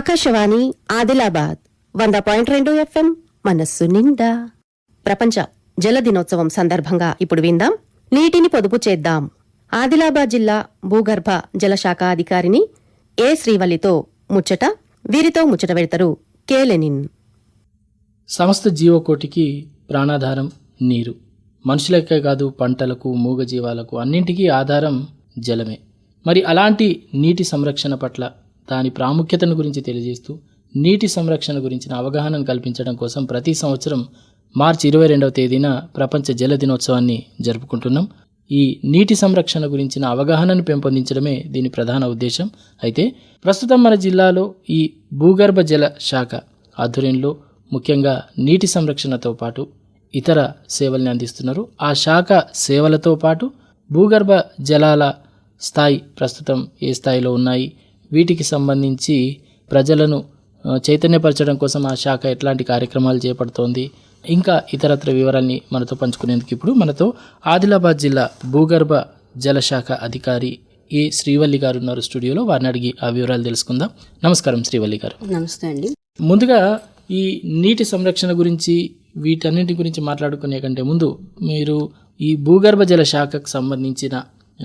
ఆకాశవాణి ఆదిలాబాద్ వంద పాయింట్ రెండు ఎఫ్ఎం మనస్సు నిండా. ప్రపంచ జల దినోత్సవం సందర్భంగా ఇప్పుడు విందాం. నీటిని పొదుపు చేద్దాం. ఆదిలాబాద్ జిల్లా భూగర్భ జలశాఖ అధికారిని ఏ శ్రీవల్లితో ముచ్చట? వీరితో ముచ్చట పెడతారు కే లెనిన్. సమస్త జీవకోటికి ప్రాణాధారం నీరు. మనుషులకే కాదు పంటలకు మూగజీవాలకు అన్నింటికీ ఆధారం జలమే. మరి అలాంటి నీటి సంరక్షణ పట్ల దాని ప్రాముఖ్యతను గురించి తెలియజేస్తూ నీటి సంరక్షణ గురించిన అవగాహనను కల్పించడం కోసం ప్రతి సంవత్సరం మార్చి ఇరవై రెండవ తేదీన ప్రపంచ జల దినోత్సవాన్ని జరుపుకుంటున్నాం. ఈ నీటి సంరక్షణ గురించిన అవగాహనను పెంపొందించడమే దీని ప్రధాన ఉద్దేశం. అయితే ప్రస్తుతం మన జిల్లాలో ఈ భూగర్భ జల శాఖ ఆధ్వర్యంలో ముఖ్యంగా నీటి సంరక్షణతో పాటు ఇతర సేవల్ని అందిస్తున్నారు. ఆ శాఖ సేవలతో పాటు భూగర్భ జలాల స్థాయి ప్రస్తుతం ఏ స్థాయిలో ఉన్నాయి? వీటికి సంబంధించి ప్రజలను చైతన్యపరచడం కోసం ఆ శాఖ ఎట్లాంటి కార్యక్రమాలు చేపడుతోంది. ఇంకా ఇతరత్ర వివరాల్ని మనతో పంచుకునేందుకు ఇప్పుడు మనతో ఆదిలాబాద్ జిల్లా భూగర్భ జలశాఖ అధికారి ఏ శ్రీవల్లి గారు ఉన్నారు స్టూడియోలో. వారిని అడిగి ఆ వివరాలు తెలుసుకుందాం. నమస్కారం శ్రీవల్లి గారు. నమస్తే అండి. ముందుగా ఈ నీటి సంరక్షణ గురించి వీటన్నిటి గురించి మాట్లాడుకునే కంటే ముందు మీరు ఈ భూగర్భ జల శాఖకు సంబంధించిన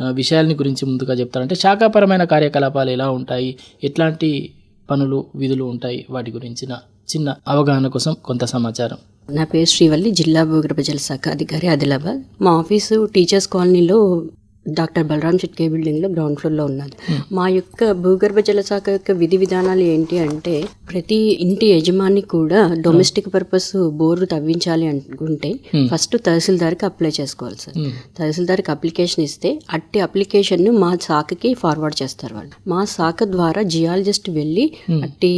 విషయాలని గురించి ముందుగా చెప్తారంటే శాఖాపరమైన కార్యకలాపాలు ఎలా ఉంటాయి? ఎట్లాంటి పనులు విధులు ఉంటాయి? వాటి గురించిన చిన్న అవగాహన కోసం కొంత సమాచారం. నా పేరు శ్రీవల్లి జిల్లా భూగర్భ జల శాఖ అధికారి ఆదిలాబాద్. మా ఆఫీసు టీచర్స్ కాలనీలో డాక్టర్ బలరాం చిట్కే బిల్డింగ్లో గ్రౌండ్ ఫ్లోర్లో ఉన్నది. మా యొక్క భూగర్భ జల శాఖ యొక్క విధి విధానాలు ఏంటి అంటే ప్రతి ఇంటి యజమాని కూడా డొమెస్టిక్ పర్పస్ బోరు తవ్వించాలి అనుకుంటే ఫస్ట్ తహసీల్దార్కి అప్లై చేసుకోవాలి సార్. తహసీల్దార్కి అప్లికేషన్ ఇస్తే అట్టి అప్లికేషన్ను మా శాఖకి ఫార్వర్డ్ చేస్తారు వాళ్ళు. మా శాఖ ద్వారా జియాలజిస్ట్ వెళ్ళి అట్టి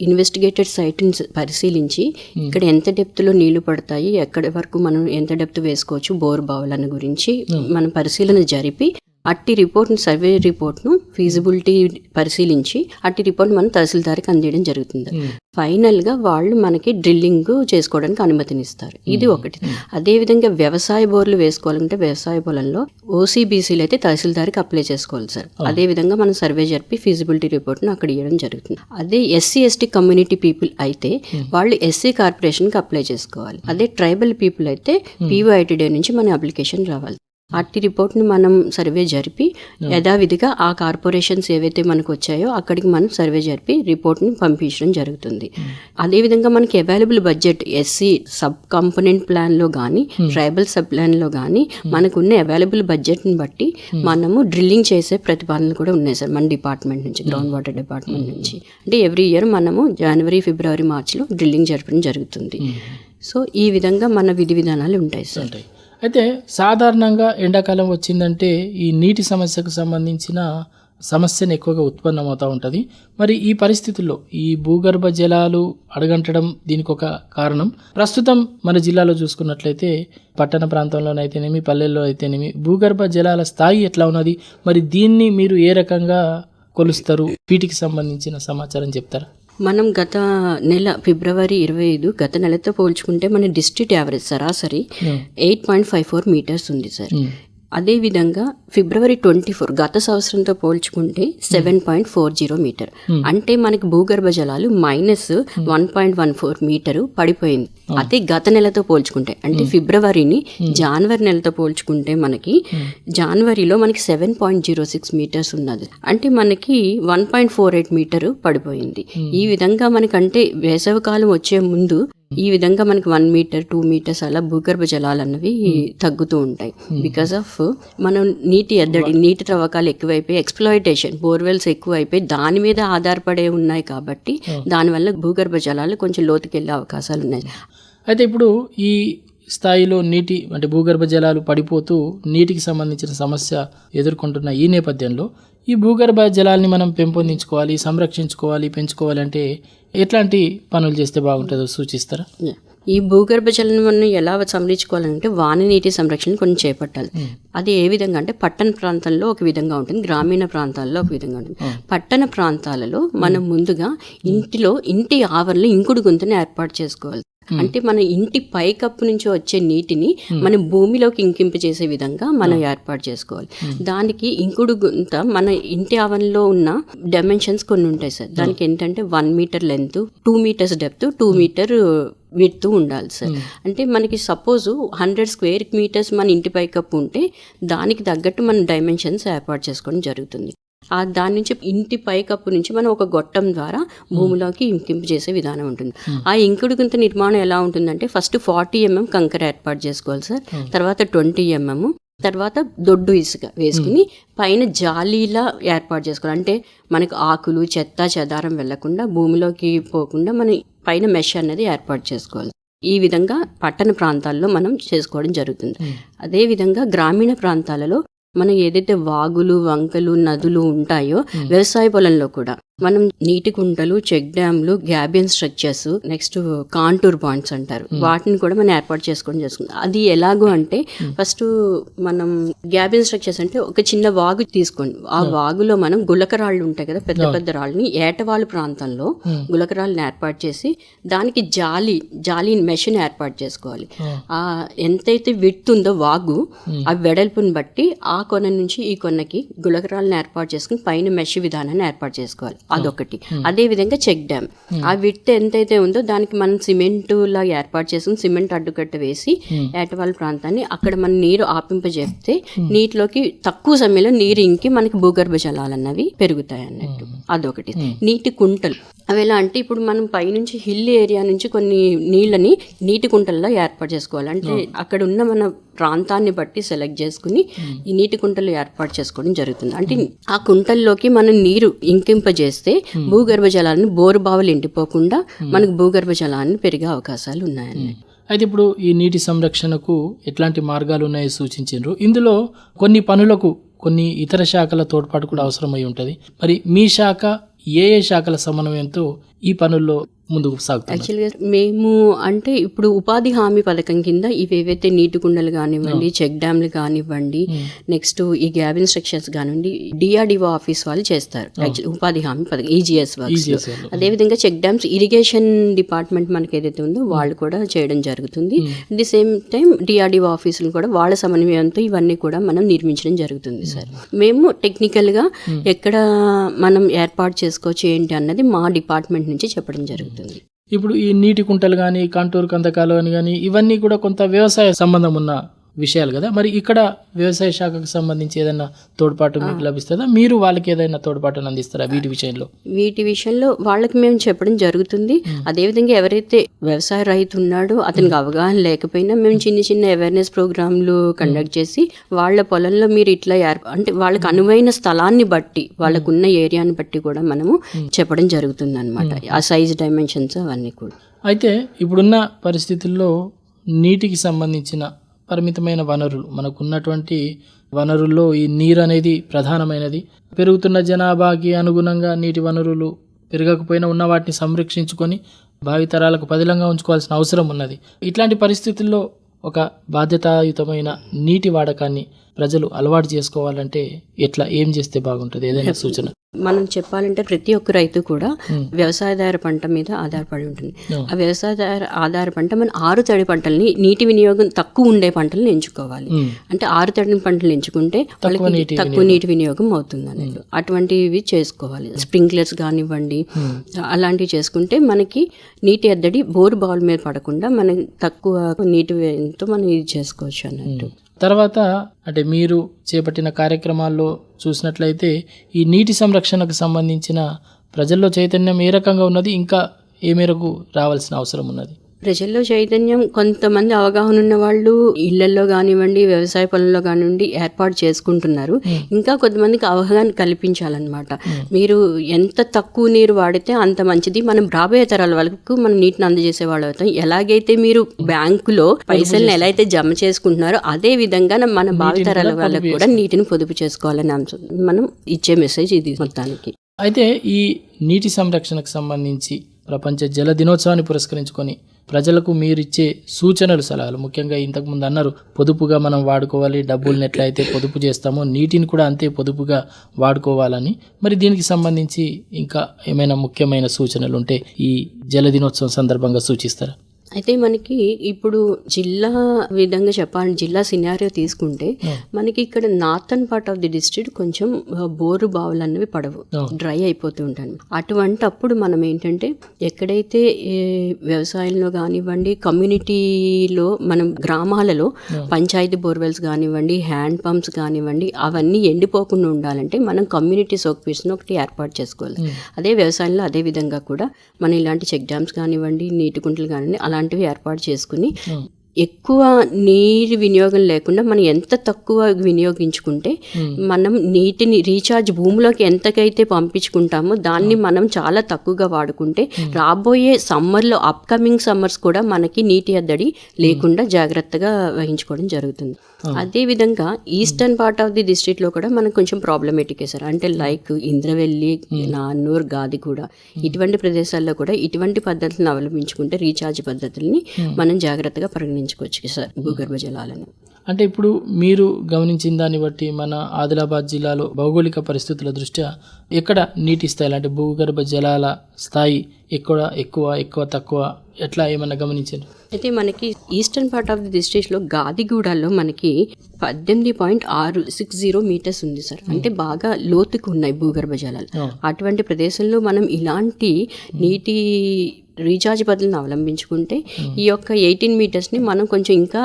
ఇన్వెస్టిగేటెడ్ సైట్ పరిశీలించి ఇక్కడ ఎంత డెప్త్లో నీళ్ళు పడతాయి ఎక్కడి వరకు మనం ఎంత డెప్త్ వేసుకోవచ్చు బోర్ బావులను గురించి మనం పరిశీలన జరిపి అట్టి రిపోర్ట్ సర్వే రిపోర్ట్ను ఫీజిబిలిటీ పరిశీలించి అట్టి రిపోర్ట్ మనం తహసీల్దార్కి అందించడం జరుగుతుంది. ఫైనల్గా వాళ్ళు మనకి డ్రిల్లింగ్ చేసుకోవడానికి అనుమతినిస్తారు. ఇది ఒకటి. అదే విధంగా వ్యవసాయ బోర్లు వేసుకోవాలంటే వ్యవసాయ పొలంలో ఓసీబీసీలు అయితే తహసీల్దార్కి అప్లై చేసుకోవాలి సార్. అదే విధంగా మనం సర్వే జరిపి ఫీజిబిలిటీ రిపోర్ట్ను అక్కడ ఇవ్వడం జరుగుతుంది. అదే ఎస్సీ ఎస్టీ కమ్యూనిటీ పీపుల్ అయితే వాళ్ళు ఎస్సీ కార్పొరేషన్కి అప్లై చేసుకోవాలి. అదే ట్రైబల్ పీపుల్ అయితే పీవైటీడీ నుంచి మన అప్లికేషన్ రావాలి. అట్టి రిపోర్ట్ని మనం సర్వే జరిపి యథావిధిగా ఆ కార్పొరేషన్స్ ఏవైతే మనకు వచ్చాయో అక్కడికి మనం సర్వే జరిపి రిపోర్ట్ని పంపించడం జరుగుతుంది. అదేవిధంగా మనకి available budget SC sub component ప్లాన్లో కానీ ట్రైబల్ సబ్ ప్లాన్లో కానీ మనకున్న అవైలబుల్ బడ్జెట్ని బట్టి మనము డ్రిల్లింగ్ చేసే ప్రతిపాదనలు కూడా ఉన్నాయి సార్ మన డిపార్ట్మెంట్ నుంచి గ్రౌండ్ వాటర్ డిపార్ట్మెంట్ నుంచి. అంటే ఎవ్రీ ఇయర్ మనము జనవరి ఫిబ్రవరి మార్చిలో డ్రిల్లింగ్ జరపడం జరుగుతుంది. సో ఈ విధంగా మన విధి విధానాలు ఉంటాయి సార్. అయితే సాధారణంగా ఎండాకాలం వచ్చిందంటే ఈ నీటి సమస్యకు సంబంధించిన సమస్యను ఎక్కువగా ఉత్పన్నమవుతూ ఉంటుంది. మరి ఈ పరిస్థితుల్లో ఈ భూగర్భ జలాలు అడగంటడం దీనికి ఒక కారణం. ప్రస్తుతం మన జిల్లాలో చూసుకున్నట్లయితే పట్టణ ప్రాంతంలోనైతేనేమి పల్లెల్లో అయితేనేమి భూగర్భ జలాల స్థాయి ఎట్లా ఉన్నది? మరి దీన్ని మీరు ఏ రకంగా కొలుస్తారు? వీటికి సంబంధించిన సమాచారం చెప్తారా? మనం గత నెల ఫిబ్రవరి ఇరవై ఐదు గత నెలతో పోల్చుకుంటే మన డిస్ట్రిక్ట్ యావరేజ్ సరాసరి eight point five four meters ఉంది సార్ ఉమ్. అదేవిధంగా ఫిబ్రవరి ట్వంటీ ఫోర్ గత సంవత్సరంతో పోల్చుకుంటే seven point four zero meter. అంటే మనకి భూగర్భ జలాలు minus one point one four meter పడిపోయింది. అదే గత నెలతో పోల్చుకుంటే అంటే ఫిబ్రవరిని జనవరి నెలతో పోల్చుకుంటే మనకి జనవరిలో మనకి seven point zero six meters ఉన్నది. అంటే మనకి one point four eight meter పడిపోయింది. ఈ విధంగా మనకంటే వేసవికాలం వచ్చే ముందు ఈ విధంగా మనకి వన్ మీటర్ టూ మీటర్స్ అలా భూగర్భ జలాలు అన్నవి తగ్గుతూ ఉంటాయి. బికాస్ ఆఫ్ మనం నీటి ఎద్దడి నీటి త్రవ్వకాలు ఎక్కువైపోయి ఎక్స్ప్లాయిటేషన్ బోర్వెల్స్ ఎక్కువైపోయి దాని మీద ఆధారపడే ఉన్నాయి కాబట్టి దానివల్ల భూగర్భ జలాలు కొంచెం లోతుకెళ్ళే అవకాశాలు ఉన్నాయి. అయితే ఇప్పుడు ఈ స్థాయిలో నీటి అంటే భూగర్భ జలాలు పడిపోతూ నీటికి సంబంధించిన సమస్య ఎదుర్కొంటున్న ఈ నేపథ్యంలో ఈ భూగర్భ జలాల్ని మనం పెంపొందించుకోవాలి సంరక్షించుకోవాలి పెంచుకోవాలి అంటే ఎట్లాంటి పనులు చేస్తే బాగుంటుందో సూచిస్తారా? ఈ భూగర్భ జలం మనం ఎలా సంరక్షించుకోవాలంటే వాన నీటి సంరక్షణ కొన్ని చేపట్టాలి. అది ఏ విధంగా అంటే పట్టణ ప్రాంతాల్లో ఒక విధంగా ఉంటుంది గ్రామీణ ప్రాంతాల్లో ఒక విధంగా ఉంటుంది. పట్టణ ప్రాంతాలలో మనం ముందుగా ఇంటిలో ఇంటి ఆవరణలో ఇంకుడు గుంతని ఏర్పాటు చేసుకోవాలి. అంటే మన ఇంటి పైకప్పు నుంచి వచ్చే నీటిని మనం భూమిలోకి ఇంకింప చేసే విధంగా మనం ఏర్పాటు చేసుకోవాలి. దానికి ఇంకుడు గుంత మన ఇంటి ఆవరణలో ఉన్న డైమెన్షన్స్ కొన్ని ఉంటాయి సార్. దానికి ఏంటంటే one meter length two meters depth two meter width ఉండాలి సార్. అంటే మనకి సపోజ్ హండ్రెడ్ స్క్వేర్ మీటర్స్ మన ఇంటి పైకప్పు ఉంటే దానికి తగ్గట్టు మనం డైమెన్షన్స్ ఏర్పాటు చేసుకోవడం జరుగుతుంది. ఆ దాని నుంచి ఇంటి పైకప్పు నుంచి మనం ఒక గొట్టం ద్వారా భూమిలోకి ఇంకింపు చేసే విధానం ఉంటుంది. ఆ ఇంకుడు గుంత నిర్మాణం ఎలా ఉంటుందంటే ఫస్ట్ ఫార్టీ ఎంఎం కంకర ఏర్పాటు చేసుకోవాలి సార్. తర్వాత ట్వంటీ ఎంఎం తర్వాత దొడ్డు ఇసుక వేసుకుని పైన జాలీలా ఏర్పాటు చేసుకోవాలి. అంటే మనకు ఆకులు చెత్త చెదారం వెళ్ళకుండా భూమిలోకి పోకుండా మన పైన మెష్ అనేది ఏర్పాటు చేసుకోవాలి. ఈ విధంగా పట్టణ ప్రాంతాల్లో మనం చేసుకోవడం జరుగుతుంది. అదే విధంగా గ్రామీణ ప్రాంతాలలో మనం ఏదైతే వాగులు వంకలు నదులు ఉంటాయో వ్యవసాయ పొలంలో కూడా మనం నీటి కుంటలు check డ్యామ్లు gabion structures next contour bunds అంటారు. వాటిని కూడా మనం ఏర్పాటు చేసుకోవడం చేసుకుంటాం అది ఎలాగో అంటే ఫస్ట్ మనం గ్యాబియన్ స్ట్రక్చర్స్ అంటే ఒక చిన్న వాగు తీసుకోండి. ఆ వాగులో మనం గులకరాళ్ళు ఉంటాయి కదా పెద్ద పెద్ద రాళ్ళని ఏటవాళ్ళ ప్రాంతంలో గులకరాళ్ళని ఏర్పాటు చేసి దానికి జాలి జాలి మెషిన్ ఏర్పాటు చేసుకోవాలి. ఆ ఎంతైతే విడ్త్ ఉందో వాగు ఆ వెడల్పుని బట్టి ఆ కొన నుంచి ఈ కొనకి గులకరాలను ఏర్పాటు చేసుకుని పైన మెష్ విధానాన్ని ఏర్పాటు చేసుకోవాలి. అదొకటి. అదే విధంగా చెక్ డ్యామ్. ఆ విడ్త్ ఎంతైతే ఉందో దానికి మనం సిమెంట్ లా ఏర్పాటు చేసుకుని సిమెంట్ అడ్డుకట్ట వేసి ఏటవాళ్ళ ప్రాంతాన్ని అక్కడ మనం నీరు ఆపింపజేస్తే నీటిలోకి తక్కువ సమయంలో నీరు ఇంకి మనకి భూగర్భ జలాలు అన్నవి పెరుగుతాయి అన్నట్టు. అదొకటి. నీటి కుంటలు. అవి ఎలా అంటే ఇప్పుడు మనం పైనుంచి హిల్ ఏరియా నుంచి కొన్ని నీళ్ళని నీటి కుంటల్లో ఏర్పాటు చేసుకోవాలి. అంటే అక్కడ ఉన్న మన ప్రాంతాన్ని బట్టి సెలెక్ట్ చేసుకుని ఈ నీటి కుంటలు ఏర్పాటు చేసుకోవడం జరుగుతుంది. అంటే ఆ కుంటల్లోకి మనం నీరు ఇంకింపజేస్తే భూగర్భ జలాలను బోరు బావులు ఎండిపోకుండా మనకు భూగర్భ జలాన్ని పెరిగే అవకాశాలు ఉన్నాయన్నమాట అయితే ఇప్పుడు ఈ నీటి సంరక్షణకు ఎట్లాంటి మార్గాలు ఉన్నాయో సూచించారు ఇందులో కొన్ని పనులకు కొన్ని ఇతర శాఖల తోడ్పాటు కూడా అవసరమై ఉంటుంది. మరి మీ శాఖ ఏ ఏ శాఖల సమన్వయంతో ఈ పనుల్లో ముందుకు సాగుతుంది. యాక్చువల్గా మేము అంటే ఇప్పుడు ఉపాధి హామీ పథకం కింద ఇవేవైతే నీటి కుండలు కానివ్వండి చెక్ డ్యామ్లు కానివ్వండి నెక్స్ట్ ఈ గ్యాబ్ ఇన్స్ట్రక్షన్స్ కానివ్వండి డిఆర్డిఓ ఆఫీస్ వాళ్ళు చేస్తారు. ఉపాధి హామీ పథకం ఈజీఎస్ వర్క్స్ EGS వాళ్ళు. అదేవిధంగా చెక్ డ్యామ్స్ ఇరిగేషన్ డిపార్ట్మెంట్ మనకి ఏదైతే ఉందో వాళ్ళు కూడా చేయడం జరుగుతుంది. At the same time DRDO ఆఫీసులు కూడా వాళ్ళ సమన్వయంతో ఇవన్నీ కూడా మనం నిర్మించడం జరుగుతుంది సార్ మేము. టెక్నికల్గా ఎక్కడ మనం ఏర్పాటు చేసుకోవచ్చు ఏంటి అన్నది మా డిపార్ట్మెంట్ నుంచి చెప్పడం జరుగుతుంది. ఇప్పుడు ఈ నీటి కుంటలు కానీ కాంటూరు కందకాలు అని కానీ ఇవన్నీ కూడా కొంత వ్యవసాయ సంబంధం ఉన్న విషయాలు కదా? మరి ఇక్కడ వ్యవసాయ శాఖకు సంబంధించి ఏదైనా తోడ్పాటు మీకు లభిస్తుందా? మీరు వాళ్ళకి ఏదైనా తోడ్పాటును అందిస్తారా వీటి విషయంలో? వీటి విషయంలో వాళ్ళకి మేము చెప్పడం జరుగుతుంది. అదేవిధంగా ఎవరైతే వ్యవసాయ రైతు ఉన్నాడో అతనికి అవగాహన లేకపోయినా మేము చిన్న చిన్న అవేర్నెస్ ప్రోగ్రాంలు కండక్ట్ చేసి వాళ్ళ పొలంలో మీరు ఇట్లా అంటే వాళ్ళకి అనువైన స్థలాన్ని బట్టి వాళ్ళకున్న ఏరియాని బట్టి కూడా మనము చెప్పడం జరుగుతుంది అనమాట ఆ సైజ్ డైమెన్షన్స్ అవన్నీ కూడా. అయితే ఇప్పుడున్న పరిస్థితుల్లో నీటికి సంబంధించిన పరిమితమైన వనరులు. మనకున్నటువంటి వనరుల్లో ఈ నీరు అనేది ప్రధానమైనది. పెరుగుతున్న జనాభాకి అనుగుణంగా నీటి వనరులు పెరగకపోయినా ఉన్న వాటిని సంరక్షించుకొని భావితరాలకు పదిలంగా ఉంచుకోవాల్సిన అవసరం ఉన్నది. ఇట్లాంటి పరిస్థితుల్లో ఒక బాధ్యతాయుతమైన నీటి వాడకాన్ని ప్రజలు అలవాటు చేసుకోవాలంటే ఎట్లా ఏం చేస్తే బాగుంటుంది? ఏదైనా సూచన. మనం చెప్పాలంటే ప్రతి ఒక్క రైతు కూడా వ్యవసాయదార పంట మీద ఆధారపడి ఉంటుంది. ఆ. వ్యవసాయదార ఆధార పంట మన ఆరు తడి పంటల్ని నీటి వినియోగం తక్కువ ఉండే పంటలను ఎంచుకోవాలి. అంటే ఆరు తడిని పంటలు ఎంచుకుంటే వాళ్ళకి తక్కువ నీటి వినియోగం అవుతుంది అన్నట్టు అటువంటివి చేసుకోవాలి. స్ప్రింక్లర్స్ కానివ్వండి అలాంటివి చేసుకుంటే మనకి నీటి ఎద్దడి బోరు బావుల మీద పడకుండా మనకి తక్కువ నీటి మనం ఇది చేసుకోవచ్చు అన్నట్టు. తర్వాత అంటే మీరు చేపట్టిన కార్యక్రమాల్లో చూసినట్లయితే ఈ నీటి సంరక్షణకు సంబంధించిన ప్రజల్లో చైతన్యం ఏ రకంగా ఉన్నది ఇంకా ఏ మేరకు రావాల్సిన అవసరం ఉన్నది? ప్రజల్లో చైతన్యం కొంతమంది అవగాహన ఉన్న వాళ్ళు ఇళ్ళలో కానివ్వండి వ్యవసాయ పొలంలో కానివ్వండి ఏర్పాటు చేసుకుంటున్నారు. ఇంకా కొంతమందికి అవగాహన కల్పించాలన్నమాట. మీరు ఎంత తక్కువ నీరు వాడితే అంత మంచిది. మనం రాబోయే తరాల వాళ్ళకు మనం నీటిని అందజేసే వాళ్ళు అవుతాం. ఎలాగైతే మీరు బ్యాంకులో పైసల్ని ఎలా అయితే జమ చేసుకుంటున్నారో అదే విధంగా మన భావితరాల వాళ్ళకు కూడా నీటిని పొదుపు చేసుకోవాలని అంశం. మనం ఇచ్చే మెసేజ్ ఇది మొత్తానికి. అయితే ఈ నీటి సంరక్షణకు సంబంధించి ప్రపంచ జల దినోత్సవాన్ని పురస్కరించుకొని ప్రజలకు మీరిచ్చే సూచనలు సలహాలు. ముఖ్యంగా ఇంతకుముందు అన్నారు పొదుపుగా మనం వాడుకోవాలి డబ్బుల్ని ఎట్లయితే పొదుపు చేస్తామో నీటిని కూడా అంతే పొదుపుగా వాడుకోవాలని. మరి దీనికి సంబంధించి ఇంకా ఏమైనా ముఖ్యమైన సూచనలు ఉంటే ఈ జల దినోత్సవం సందర్భంగా సూచిస్తారా? అయితే మనకి ఇప్పుడు జిల్లా విధంగా చెప్పాలి జిల్లా సినారియో తీసుకుంటే మనకి ఇక్కడ northern part of the district కొంచెం బోరు బావులు అనేవి పడవు. డ్రై అయిపోతూ ఉంటాయి. అటువంటి అప్పుడు మనం ఏంటంటే ఎక్కడైతే వ్యవసాయంలో కానివ్వండి కమ్యూనిటీలో మనం గ్రామాలలో పంచాయతీ బోర్వెల్స్ కానివ్వండి హ్యాండ్ పంప్స్ కానివ్వండి అవన్నీ ఎండిపోకుండా ఉండాలంటే మనం కమ్యూనిటీ సోక్ పీట్స్ను ఒకటి ఏర్పాటు చేసుకోవాలి. అదే వ్యవసాయంలో అదే విధంగా కూడా మనం ఇలాంటి చెక్ డ్యామ్స్ కానివ్వండి నీటి కుంటలు కానివ్వండి అలాంటివి ఏర్పాటు చేసుకుని hmm. ఎక్కువ నీరు వినియోగం లేకుండా మనం ఎంత తక్కువ వినియోగించుకుంటే మనం నీటిని రీఛార్జ్ భూమిలోకి ఎంతకైతే పంపించుకుంటామో దాన్ని మనం చాలా తక్కువగా వాడుకుంటే రాబోయే సమ్మర్లో అప్కమింగ్ సమ్మర్స్ కూడా మనకి నీటి ఎద్దడి లేకుండా జాగ్రత్తగా వహించుకోవడం జరుగుతుంది. అదే విధంగా ఈస్టర్న్ పార్ట్ ఆఫ్ ది డిస్ట్రిక్ట్లో కూడా మనకు కొంచెం ప్రాబ్లమేటిక్ సార్. అంటే లైక్ ఇంద్రవెల్లి నాన్నూర్ గాది కూడా ఇటువంటి ప్రదేశాల్లో కూడా ఇటువంటి పద్ధతులను అవలంబించుకుంటే రీఛార్జ్ పద్ధతుల్ని మనం జాగ్రత్తగా పరిగణించుకోవచ్చు సార్ భూగర్భ జలాలను. అంటే ఇప్పుడు మీరు గమనించిన దాన్ని బట్టి మన ఆదిలాబాద్ జిల్లాలో భౌగోళిక పరిస్థితుల దృష్ట్యా ఎక్కడ నీటి స్థాయిలు అంటే భూగర్భ జలాల స్థాయి ఎక్కువ ఎక్కువ ఎక్కువ తక్కువ ఎట్లా ఏమన్నా గమనించారు? అయితే మనకి ఈస్టర్న్ పార్ట్ ఆఫ్ ది డిస్ట్రిక్ట్లో గాదిగూడలో మనకి పద్దెనిమిది పాయింట్ ఆరు సిక్స్ జీరో మీటర్స్ ఉంది సార్. అంటే బాగా లోతుకు ఉన్నాయి భూగర్భ జలాలు. అటువంటి ప్రదేశంలో మనం ఇలాంటి నీటి రీఛార్జ్ పద్ధతిని అవలంబించుకుంటే ఈ యొక్క ఎయిటీన్ మీటర్స్ని మనం కొంచెం ఇంకా.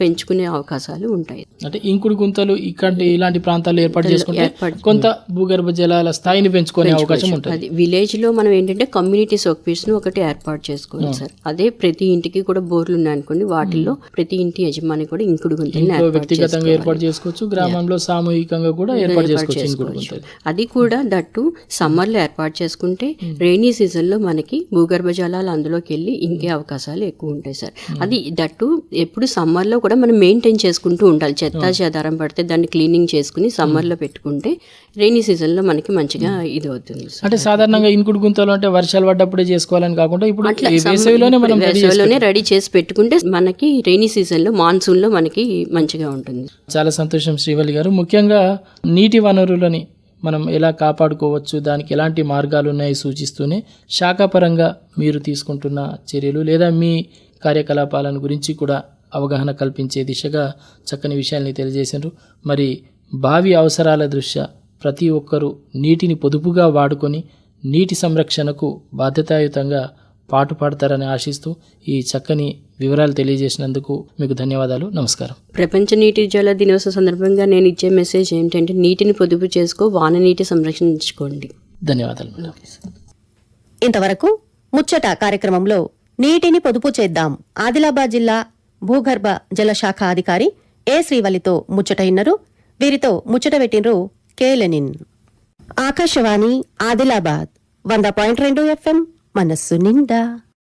పెంచుకునే అవకాశాలు ఉంటాయి. అంటే ఇంకుడు గుంతలు ఇక్కడ ఇలాంటి ప్రాంతాల్లో ఏర్పాటు చేసుకుంటే కొంత భూగర్భ జలాల స్థాయిని పెంచుకునే అవకాశం ఉంటుంది. విలేజ్లో మనం ఏంటంటే కమ్యూనిటీ సోక్పీట్స్ను ఒకటి ఏర్పాటు చేసుకోవాలి సార్. అదే ప్రతి ఇంటికి కూడా బోర్లు ఉన్నాయనుకోండి వాటిల్లో ప్రతి ఇంటి యజమాని కూడా ఇంకుడు ఏర్పాటు వ్యక్తిగతంగా ఏర్పాటు చేసుకోవచ్చు గ్రామంలో సామూహికంగా కూడా ఏర్పాటు చేసుకోవచ్చు గుంతలు. అది కూడా దట్టు సమ్మర్లో ఏర్పాటు చేసుకుంటే రైనీ సీజన్లో మనకి భూగర్భ జలాలు అందులోకి వెళ్ళి ఇంకే అవకాశాలు ఎక్కువ ఉంటాయి సార్. అది దట్టు ఎప్పుడు సమ్మర్లో కూడా మనం మెయింటైన్ చేసుకుంటూ ఉండాలి. చెత్త చెదారం పడితే దాన్ని క్లీనింగ్ చేసుకుని సమ్మర్లో పెట్టుకుంటే రైనీ సీజన్లో మనకి మంచిగా ఇది అవుతుంది అంటే సాధారణంగా ఇంకుడు గుంతలు అంటే వర్షాలు పడ్డప్పుడే చేసుకోవాలని కాకుండా ఇప్పుడు వేసవిలోనే మనం వేసవిలోనే రెడీ చేసి పెట్టుకుంటే మనకి రైనీ సీజన్లో మాన్సూన్లో మనకి మంచిగా ఉంటుంది. చాలా సంతోషం శ్రీవల్లి గారు. ముఖ్యంగా నీటి వనరులని మనం ఎలా కాపాడుకోవచ్చు దానికి ఎలాంటి మార్గాలు ఉన్నాయి సూచిస్తూనే శాఖాపరంగా మీరు తీసుకుంటున్న చర్యలు లేదా మీ కార్యకలాపాలను గురించి కూడా అవగాహన కల్పించే దిశగా చక్కని విషయాల్ని తెలియజేశారు మరి భావి అవసరాల దృష్ట్యా ప్రతి ఒక్కరూ నీటిని పొదుపుగా వాడుకొని నీటి సంరక్షణకు బాధ్యతాయుతంగా పాటుపడతారని ఆశిస్తూ ఈ చక్కని వివరాలు తెలియజేసినందుకు మీకు ధన్యవాదాలు. నమస్కారం. ప్రపంచ నీటి జల దినోత్సవ సందర్భంగా నేను ఇచ్చే మెసేజ్ ఏంటంటే నీటిని పొదుపు చేసుకో వాన నీటి సంరక్షించుకోండి. ధన్యవాదాలు మేడం. ఇంతవరకు ముచ్చట కార్యక్రమంలో నీటిని పొదుపు చేద్దాం ఆదిలాబాద్ జిల్లా భూగర్భ జలశాఖ అధికారి ఏ శ్రీవల్లితో ముచ్చట ఇన్నరు. వీరితో ముచ్చట పెట్టినరు కేలెనిన్ ఆకాశవాణి ఆదిలాబాద్ వంద పాయింట్ రెండు ఎఫ్ఎం. మనస్సు నిండా